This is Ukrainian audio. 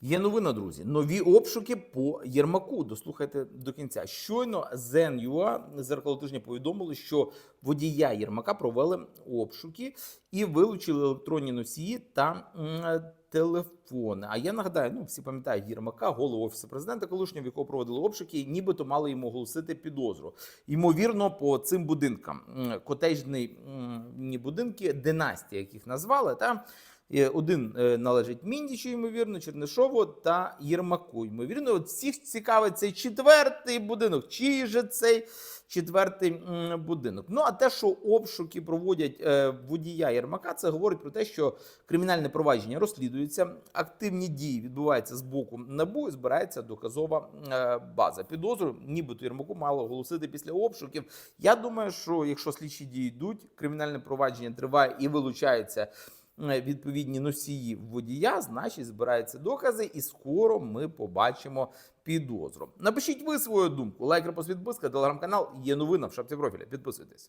Є новина, друзі. Нові обшуки по Єрмаку. Дослухайте до кінця. Щойно ЗЕН.ЮА зеркало тижня повідомили, що водія Єрмака провели обшуки і вилучили електронні носії та телефони. А я нагадаю, ну всі пам'ятають Єрмака, голову офісу президента, колишнього, в якого проводили обшуки, і нібито мали йому оголосити підозру. Ймовірно, по цим будинкам котежні ні будинки, династія, яких назвали, та Один е, належить Міндічу, ймовірно, Чернишову та Єрмаку. Ймовірно, от всіх цікавить цей четвертий будинок. Чий же цей четвертий будинок? Ну а те, що обшуки проводять е, водія Єрмака, це говорить про те, що кримінальне провадження розслідується, активні дії відбуваються з боку НАБУ і збирається доказова е, база. Підозру, нібито Єрмаку мало оголосити після обшуків. Я думаю, що якщо слідчі дії йдуть, кримінальне провадження триває і вилучається е, відповідні носії водія, значить збираються докази, і скоро ми побачимо підозру. Напишіть ви свою думку. Лайк, репост, відписка, телеграм-канал. Є новина в шапці профіля. Підписуйтесь.